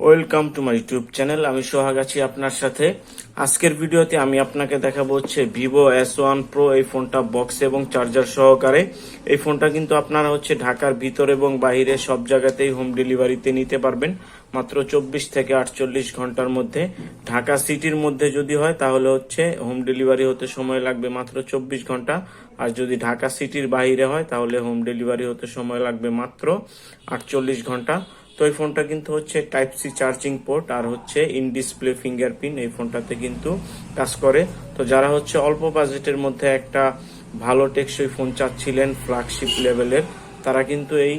Welcome to my YouTube channel আমি সোহাগ আছি আপনার সাথে। আজকের ভিডিওতে আমি আপনাকে দেখাবো হচ্ছে ভিভো এস ওয়ান প্রো এই ফোনটা বক্স এবং চার্জার সহকারে। এই ফোনটা কিন্তু আপনারা হচ্ছে ঢাকার ভিতর এবং বাইরে সব জায়গাতেই হোম ডেলিভারিতে নিতে পারবেন। মাত্র চব্বিশ থেকে আটচল্লিশ ঘণ্টার মধ্যে। ঢাকা সিটির মধ্যে যদি হয়, তাহলে হচ্ছে হোম ডেলিভারি হতে সময় লাগবে মাত্র চব্বিশ ঘণ্টা। আর যদি ঢাকা সিটির বাইরে হয়, তাহলে হোম ডেলিভারি হতে সময় লাগবে মাত্র আটচল্লিশ ঘণ্টা। তো এই ফোনটা কিন্তু হচ্ছে টাইপ সি চার্জিং পোর্ট আর হচ্ছে ইন ডিসপ্লে ফিঙ্গারপ্রিন্ট এই ফোনটাতে কিন্তু কাজ করে। তো যারা হচ্ছে অল্প বাজেটের মধ্যে একটা ভালো টেকসই ফোন চাচ্ছিলেন ফ্ল্যাগশিপ লেভেলের তারা কিন্তু এই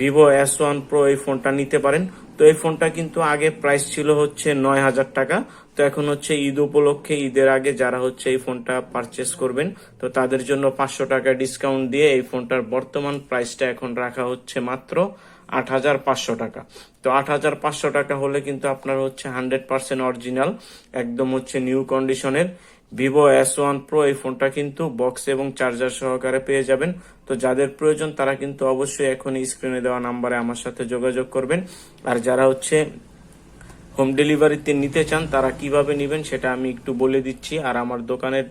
ভিভো এস ওয়ান প্রো এই ফোনটা নিতে পারেন। তো এই ফোনটা কিন্তু আগে প্রাইস ছিল হচ্ছে নয় হাজার টাকা। তো এখন হচ্ছে ঈদ উপলক্ষে, ঈদের আগে যারা হচ্ছে এই ফোনটা পারচেস করবেন, তো তাদের জন্য পাঁচশো টাকা ডিসকাউন্ট দিয়ে এই ফোনটার বর্তমান প্রাইসটা এখন রাখা হচ্ছে মাত্র আট হাজার পাঁচশো টাকা। তো আট হাজার পাঁচশো টাকা হলে কিন্তু আপনার হচ্ছে হান্ড্রেড পার্সেন্ট অরিজিনাল, একদম হচ্ছে নিউ কন্ডিশনের। ভিভো এস ওয়ান প্রো এই ফোনটা কিন্তু বক্স এবং চার্জার সহকারে পেয়ে যাবেন। তো যাদের প্রয়োজন তারা কিন্তু অবশ্যই এখন স্ক্রিনে দেওয়া নাম্বারে আমার সাথে যোগাযোগ করবেন। আর যারা হচ্ছে হোম ডেলিভারিতে নিতে চান, তারা কীভাবে নেবেন সেটা আমি একটু বলে দিচ্ছি। আর আমার দোকানের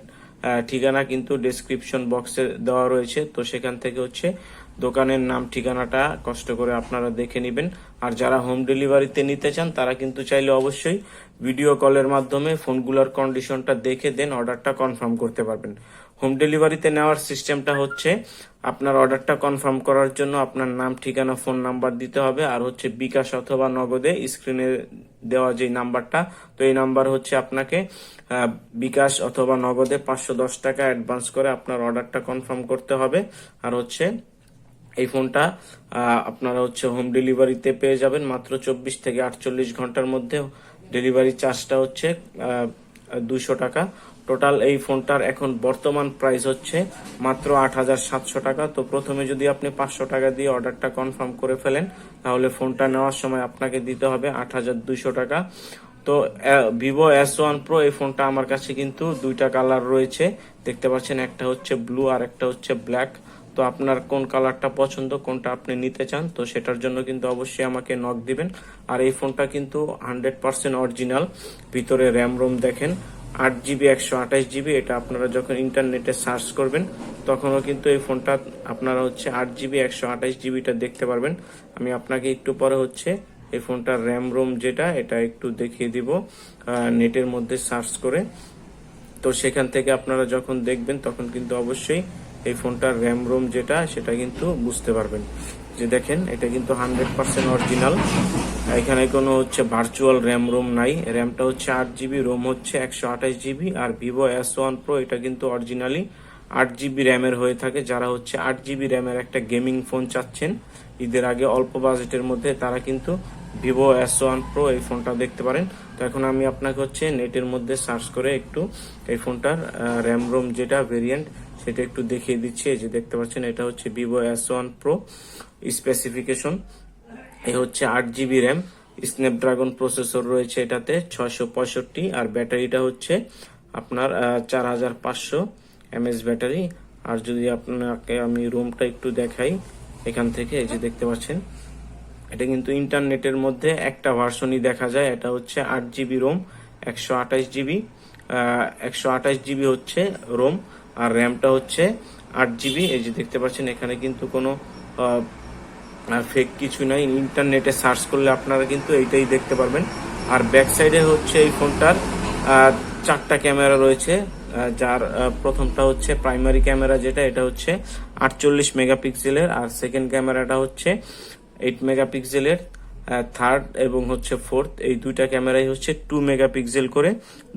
ঠিকানা কিন্তু ডেসক্রিপশন বক্সে দেওয়া রয়েছে। তো সেখান থেকে হচ্ছে দোকানের নাম, ঠিকানাটা কষ্ট করে আপনারা দেখে নেবেন। আর যারা হোম ডেলিভারিতে নিতে চান, তারা কিন্তু চাইলে অবশ্যই ভিডিও কলের মাধ্যমে ফোনগুলোর কন্ডিশনটা দেখে দেন অর্ডারটা কনফার্ম করতে পারবেন। হোম ডেলিভারিতে নেওয়ার সিস্টেমটা হচ্ছে, আপনার অর্ডারটা কনফার্ম করার জন্য আপনার নাম, ঠিকানা ফোন নাম্বার দিতে হবে। আর হচ্ছে বিকাশ অথবা নগদে স্ক্রিনে দেওয়া যে নাম্বারটা তো এই নাম্বার হচ্ছে আপনাকে বিকাশ অথবা নগদে পাঁচশো দশ টাকা অ্যাডভান্স করে আপনার অর্ডারটা কনফার্ম করতে হবে। আর হচ্ছে এই ফোনটা আপনারা হচ্ছে হোম ডেলিভারিতে পেয়ে যাবেন। মাত্র চব্বিশ থেকে আটচল্লিশ ঘণ্টার মধ্যে ডেলিভারি চার্জটা হচ্ছে দুশো টাকা। টোটাল এই ফোনটার এখন বর্তমান প্রাইস হচ্ছে মাত্র আট হাজার সাতশো টাকা। তো প্রথমে যদি আপনি পাঁচশো টাকা দিয়ে অর্ডারটা কনফার্ম করে ফেলেন, তাহলে ফোনটা নেওয়ার সময় আপনাকে দিতে হবে আট হাজার দুইশো টাকা। তো ভিভো এস ওয়ান প্রো এই ফোনটা আমার কাছে কিন্তু দুইটা কালার রয়েছে। দেখতে পাচ্ছেন, একটা হচ্ছে ব্লু আর একটা হচ্ছে ব্ল্যাক তো আপনার কোন কালারটা পছন্দ, কোনটা আপনি নিতে চান, তো সেটার জন্য কিন্তু অবশ্যই আমাকে নক দিবেন। আর এই ফোনটা কিন্তু হান্ড্রেড পার্সেন্ট অরিজিনাল ভিতরে র্যাম রোম দেখেন, আট জিবি একশো আঠাশ জিবি এটা আপনারা যখন ইন্টারনেটে সার্চ করবেন, তখনও কিন্তু এই ফোনটা আপনারা হচ্ছে আট জিবি একশো আঠাশ জিবিটা দেখতে পারবেন। আমি আপনাকে একটু পরে হচ্ছে এই ফোনটার র্যাম রোম যেটা, এটা একটু দেখিয়ে দিব নেটের মধ্যে সার্চ করে। তো সেখান থেকে আপনারা যখন দেখবেন, তখন কিন্তু অবশ্যই এই ফোনটার র্যাম রোম যেটা, সেটা কিন্তু বুঝতে পারবেন। যে দেখেন, এটা কিন্তু হান্ড্রেড পার্সেন্ট অরিজিনাল এখানে কোনো হচ্ছে ভার্চুয়াল র্যাম রোম নাই। র্যামটা হচ্ছে আট জিবি রোম হচ্ছে একশো আঠাশ জিবি আর ভিভো এস ওয়ান প্রো এটা কিন্তু অরিজিনালি আট জিবি র্যামের হয়ে থাকে। যারা হচ্ছে আট জিবি র্যামের একটা গেমিং ফোন চাচ্ছেন, ঈদের আগে অল্প বাজেটের মধ্যে তারা কিন্তু ভিভো এস ওয়ান প্রো এই ফোনটা দেখতে পারেন। তো এখন আমি আপনাকে হচ্ছে নেটের মধ্যে সার্চ করে একটু এই ফোনটার র্যাম রোম যেটা ভেরিয়েন্ট সেটা একটু দেখিয়ে দিচ্ছি, এই যে দেখতে পাচ্ছেন, এটা হচ্ছে Vivo S one pro specification এ হচ্ছে আট জিবি র্যাম স্ন্যাপড্রাগন প্রসেসর রয়েছে এটাতে ছয়শো পঁয়ষট্টি, আর ব্যাটারিটা হচ্ছে আপনার চার হাজার পাঁচশো এমএস ব্যাটারি। আর যদি আপনাকে আমি রুমটা একটু দেখাই, এখান থেকে, এই যে দেখতে পাচ্ছেন, এটা কিন্তু ইন্টারনেটের মধ্যে একটা ভার্সনই দেখা যায়, এটা হচ্ছে আট জিবি রোম একশো আঠাশ জিবি একশো আঠাশ জিবি হচ্ছে রোম আর র্যামটা হচ্ছে আট জিবি এই যে দেখতে পাচ্ছেন, এখানে কিন্তু কোনো ফেক কিছু নাই। ইন্টারনেটে সার্চ করলে আপনারা কিন্তু এইটাই দেখতে পারবেন। আর ব্যাক সাইডে হচ্ছে এই ফোনটার চারটা ক্যামেরা রয়েছে যার প্রথমটা হচ্ছে প্রাইমারি ক্যামেরা যেটা, এটা হচ্ছে আটচল্লিশ মেগাপিক্সেলের, আর সেকেন্ড ক্যামেরাটা হচ্ছে এইট মেগাপিক্সেলের। থার্ড এবং হচ্ছে ফোর্থ এই দুইটা ক্যামেরাই হচ্ছে টু মেগাপিক্সেল করে।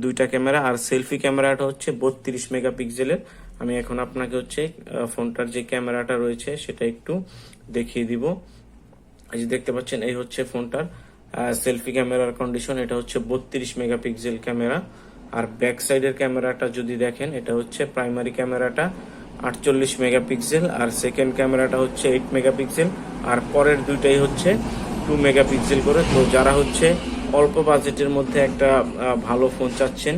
দুইটা ক্যামেরা আর সেলফি ক্যামেরাটা হচ্ছে বত্রিশ মেগাপিক্সেলের আমি এখন আপনাকে হচ্ছে ফোনটার যে ক্যামেরাটা রয়েছে সেটা একটু দেখিয়ে দিব। এই যে দেখতে পাচ্ছেন, এই হচ্ছে ফোনটার সেলফি ক্যামেরার কন্ডিশন এটা হচ্ছে বত্রিশ মেগাপিক্সেল ক্যামেরা। আর ব্যাক সাইডের ক্যামেরাটা যদি দেখেন, এটা হচ্ছে প্রাইমারি ক্যামেরাটা আটচল্লিশ মেগাপিক্সেল আর সেকেন্ড ক্যামেরাটা হচ্ছে এইট মেগাপিক্সেল আর পরের দুইটাই হচ্ছে টু মেগাপিক্সেল করে। তো যারা হচ্ছে অল্প বাজেটের মধ্যে একটা ভালো ফোন চাচ্ছেন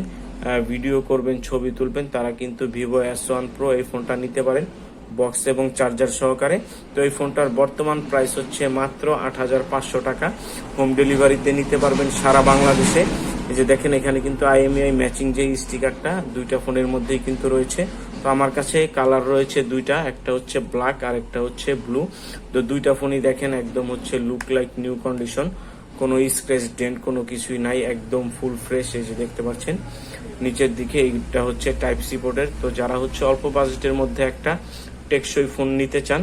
ভিডিও করবেন, ছবি তুলবেন, তারা কিন্তু ভিভো এস ওয়ান প্রো এই ফোনটা নিতে পারেন, বক্স এবং চার্জার সহকারে। তো এই ফোনটার বর্তমান প্রাইস হচ্ছে মাত্র আট হাজার পাঁচশো টাকা। হোম ডেলিভারিতে নিতে পারবেন সারা বাংলাদেশে। এই যে দেখেন এখানে কিন্তু আইএমআই ম্যাচিং যে স্টিকারটা দুইটা ফোনের মধ্যেই কিন্তু রয়েছে। তো আমার কাছে কালার রয়েছে দুইটা, একটা হচ্ছে ব্ল্যাক আর একটা হচ্ছে ব্লু তো দুইটা ফোনই দেখেন, একদম হচ্ছে লুক লাইক নিউ কন্ডিশন কোনো স্ক্র্যাচ ডেন্ট কোনো কিছুই নাই, একদম ফুল ফ্রেশ এই যে দেখতে পাচ্ছেন। নিচের দিকে এইটা হচ্ছে টাইপ সি পোর্টের তো যারা হচ্ছে অল্প বাজেটের মধ্যে একটা টেকসই ফোন নিতে চান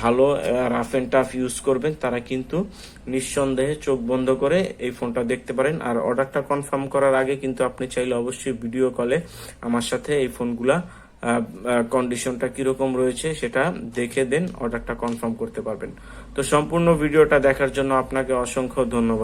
ভালো রাফ অ্যান্ড টাফ ইউজ করবেন, তারা কিন্তু নিঃসন্দেহে চোখ বন্ধ করে এই ফোনটা দেখতে পারেন। আর অর্ডারটা কনফার্ম করার আগে কিন্তু আপনি চাইলে অবশ্যই ভিডিও কলে আমার সাথে এই ফোনগুলা কন্ডিশনটা কীরকম রয়েছে সেটা দেখে দেন, অর্ডারটা কনফার্ম করতে পারবেন। তো সম্পূর্ণ ভিডিওটা দেখার জন্য আপনাকে অসংখ্য ধন্যবাদ।